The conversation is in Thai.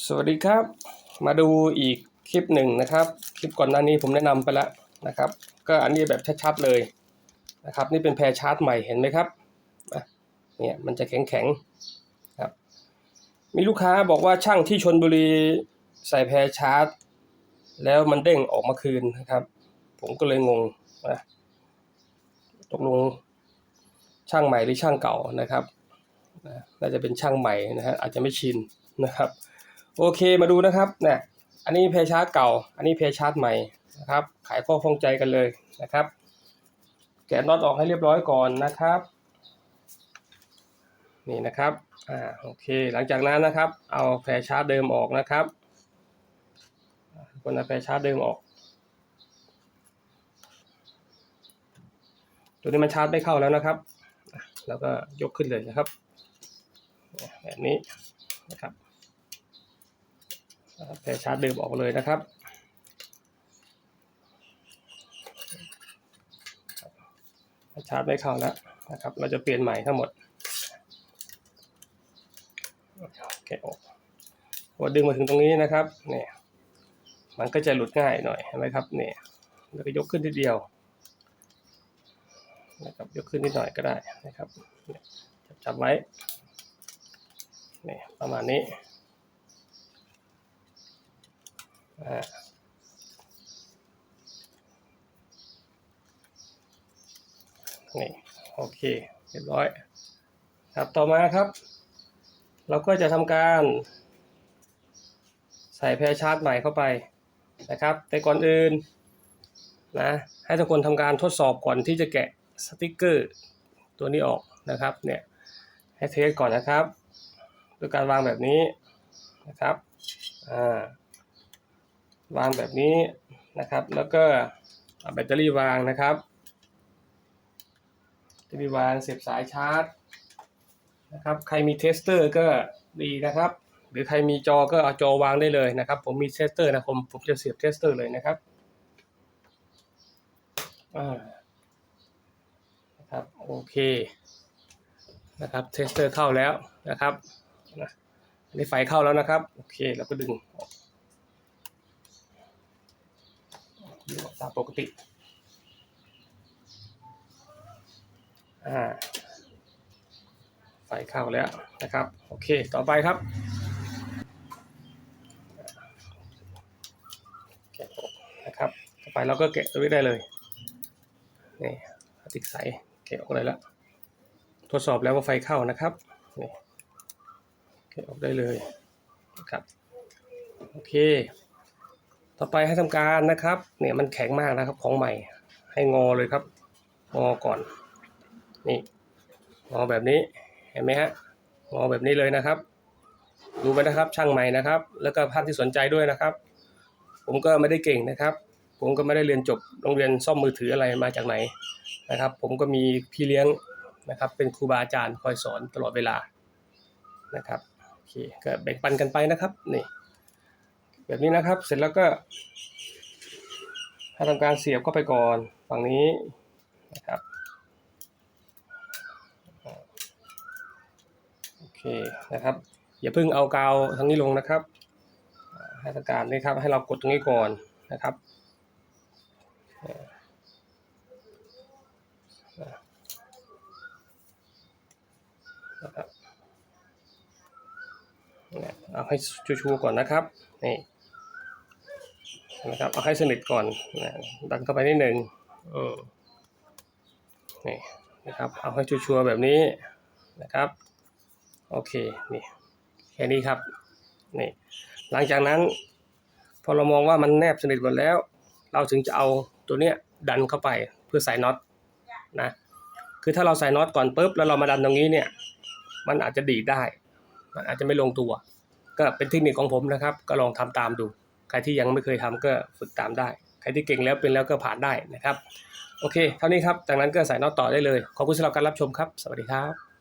สวัสดีครับ มาดูอีกคลิปหนึ่งนะครับ คลิปก่อนหน้านี้ผมแนะนำไปแล้วนะครับ ก็อันนี้แบบชัดๆเลยนะครับ นี่เป็นแพรชาร์จใหม่เห็นไหมครับอะเนี่ยมันจะแข็งๆครับ มีลูกค้าบอกว่าช่างที่ชนบุรีใส่แพรชาร์จแล้วมันเด้งออกมาคืนนะครับ ผมก็เลยงงนะตกลงช่างใหม่หรือช่างเก่านะครับน่าจะเป็นช่างใหม่นะฮะอาจจะไม่ชินนะครับ โอเคมาดูนะครับเนี่ยอันนี้เพย์ชาร์จเก่า อันนี้เพย์ชาร์จใหม่นะครับขายข้อข้องใจกันเลยนะครับ แกะน็อตออกให้เรียบร้อยก่อนนะครับ นี่นะครับอ่าโอเคหลังจากนั้นนะครับ เอาแพรชาร์จเดิมออกนะครับคนเอาแพรชาร์จเดิมออก ตัวนี้มันชาร์จไม่เข้าแล้วนะครับ แล้วก็ยกขึ้นเลยนะครับ แบบนี้นะครับ แพรชาร์จเดิมออกเลยนะครับ ชาร์จไม่เข้าแล้วนะครับ เราจะเปลี่ยนใหม่ทั้งหมดแกะออกพอดึงมาถึงตรงนี้นะครับเนี่ยมันก็จะหลุดง่ายหน่อยเห็นไหมครับเนี่ยแล้วก็ยกขึ้นทีเดียวนะครับยกขึ้นนิดหน่อยก็ได้นะครับจับจับไว้เนี่ยประมาณนี้ อ่า นี่โอเคเรียบร้อย ครับต่อมาครับ เราก็จะทำการใส่แพรชาร์จใหม่เข้าไปนะครับ แต่ก่อนอื่นนะให้ทุกคนทำการทดสอบก่อนที่จะแกะสติกเกอร์ตัวนี้ออกนะครับเนี่ยให้เทสก่อนนะครับด้วยการวางแบบนี้นะครับอ่า วางแบบนี้นะครับ แล้วก็เอาแบตเตอรี่วางนะครับจะมีวางเสียบสายชาร์จนะครับ ใครมีเทสเตอร์ก็ดีนะครับ หรือใครมีจอก็เอาจอวางได้เลยนะครับ ผมมีเทสเตอร์นะผมผมจะเสียบเทสเตอร์เลยนะครับอ่านะครับโอเคนะครับเทสเตอร์เข้าแล้วนะครับนะอันนี้ไฟเข้าแล้วนะครับ โอเคเราก็ดึงออกดึง ออกตามปกติ อ่าไฟเข้าแล้วนะครับ โอเค ต่อไปครับแกะออกนะครับ ต่อไปเราก็แกะตัวนี้ได้เลย นี่ติกใสแกะออกเลยล้วทดสอบแล้วว่าไฟเข้านะครับนี่แกะออกได้เลยนะครับ โอเค ต่อไปให้ทำการนะครับ เนี่ยมันแข็งมากนะครับของใหม่ ให้งอเลยครับ งอก่อน นี่ งอแบบนี้ เห็นไหมฮะ งอแบบนี้เลยนะครับ ดูไปนะครับ ช่างใหม่นะครับ แล้วก็ท่านที่สนใจด้วยนะครับ ผมก็ไม่ได้เก่งนะครับ ผมก็ไม่ได้เรียนจบโรงเรียนซ่อมมือถืออะไรมาจากไหนนะครับ ผมก็มีพี่เลี้ยงนะครับ เป็นครูบาอาจารย์คอยสอนตลอดเวลานะครับ โอเค ก็แบ่งปันกันไปนะครับ นี่ แบบนี้นะครับ เสร็จแล้วก็ให้ทำการเสียบเข้าไปก่อนฝั่งนี้นะครับโอเคนะครับ อย่าเพิ่งเอากาวทางนี้ลงนะครับอ่าให้ทำการนี่ครับให้เรากดตรงนี้ก่อนนะครับนะครับเนี่ยเอาให้ชัวร์ๆก่อนนะครับ นี่ นะครับเอาให้สนิทก่อนนะดันเข้าไปนิดหนึ่งนี่นะครับ เอาให้ชัวร์แบบนี้นะครับ โอเคนี่แค่นี้ครับนี่หลังจากนั้น พอเรามองว่ามันแนบสนิทหมดแล้ว เราถึงจะเอาตัวเนี้ยดันเข้าไปเพื่อใส่น็อตนะคือถ้าเราใส่น็อตก่อนปุ๊บแล้วเรามาดันตรงนี้เนี่ย มันอาจจะดีดได้ มันอาจจะไม่ลงตัว ก็เป็นเทคนิคของผมนะครับ ก็ลองทำตามดู ใครที่ยังไม่เคยทำก็ฝึกตามได้ ใครที่เก่งแล้วเป็นแล้วก็ผ่านได้นะครับ โอเค เท่านี้ครับ จากนั้นก็ใส่น็อตต่อได้เลย ขอบคุณสำหรับการรับชมครับ สวัสดีครับ